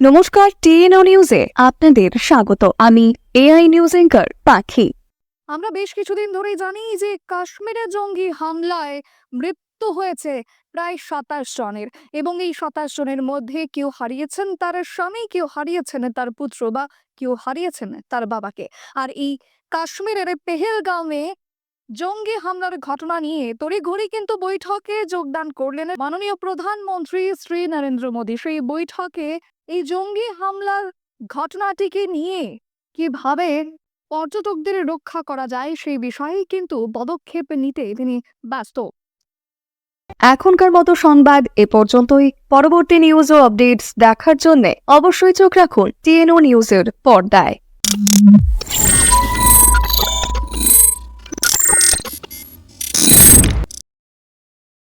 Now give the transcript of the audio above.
নমস্কার, টিএনও নিউজে আপনাদের স্বাগত। আমি এআই নিউজ এঙ্কার পাখি। আমরা বেশ কিছুদিন ধরেই জানি যে কাশ্মীরে জঙ্গি হামলায় মৃত্যু হয়েছে প্রায় সাতাশ জনের। এবং এই সাতাশ জনের মধ্যে কেউ হারিয়েছেন তার স্বামী, কেউ হারিয়েছেন তার পুত্র বা কেউ হারিয়েছেন তার বাবাকে। আর এই কাশ্মীরের পেহেলগাঁওয়ে জঙ্গি হামলার ঘটনা নিয়ে তড়িঘড়ি কিন্তু বৈঠকে যোগদান করলেন মাননীয় প্রধানমন্ত্রী শ্রী নরেন্দ্র মোদী। সেই বৈঠকে এই জঙ্গি হামলার ঘটনাটিকে নিয়ে কীভাবে পর্যটকদের রক্ষা করা যায় সেই বিষয়ে কিন্তু পদক্ষেপ নিতে তিনি ব্যস্ত। এখনকার মতো সংবাদ এ পর্যন্তই। পরবর্তী নিউজ ও আপডেটস দেখার জন্য অবশ্যই চোখ রাখুন টিএনও নিউজের পর্দায়।